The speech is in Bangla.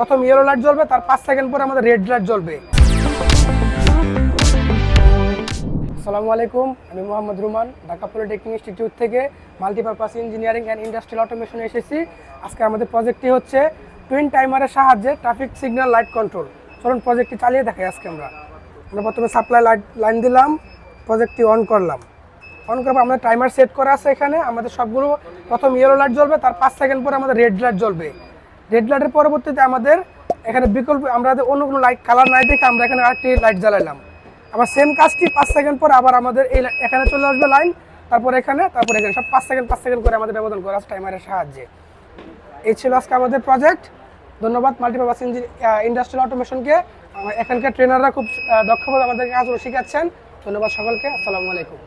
প্রথম ইয়েলো লাইট জ্বলবে, তার পাঁচ সেকেন্ড পরে আমাদের রেড লাইট জ্বলবে। আসসালামু আলাইকুম, আমি মোহাম্মদ রুমান, ঢাকা পলিটেকনিক ইনস্টিটিউট থেকে মাল্টিপারপাস ইঞ্জিনিয়ারিং অ্যান্ড ইন্ডাস্ট্রিয়াল অটোমেশনে এসেছি। আজকে আমাদের প্রজেক্টটি হচ্ছে টুইন টাইমারের সাহায্যে ট্রাফিক সিগন্যাল লাইট কন্ট্রোল চলুন প্রজেক্টটি চালিয়ে দেখাই আজকে আমরা। আমরা প্রথমে সাপ্লাই লাইট লাইন দিলাম প্রজেক্টটি অন করলাম। অন করার পর আমাদের টাইমার সেট করা আছে এখানে, আমাদের সবগুলো প্রথম ইয়েলো লাইট জ্বলবে, তার পাঁচ সেকেন্ড পরে আমাদের রেড লাইট জ্বলবে। রেড লাইটের পরবর্তীতে আমাদের এখানে বিকল্প, আমরা অন্য কোনো লাইট কালার নাই দেখে আমরা এখানে আরেকটি লাইট জ্বালাইলাম। আবার সেম কাজটি পাঁচ সেকেন্ড পর আবার আমাদের এই এখানে চলে আসবে লাইন তারপর এখানে তারপর এখানে, সব পাঁচ সেকেন্ড পাঁচ সেকেন্ড করে আমাদের ব্যবধান করা টাইমারের সাহায্যে। এই ছিল আজকে আমাদের প্রজেক্ট ধন্যবাদ মাল্টিপারপাস ইন্ডাস্ট্রিয়াল অটোমেশনকে এখানকার ট্রেনাররা খুব দক্ষভাবে আমাদের কাজগুলো শেখাচ্ছেন। ধন্যবাদ সকলকে। আসসালামু আলাইকুম।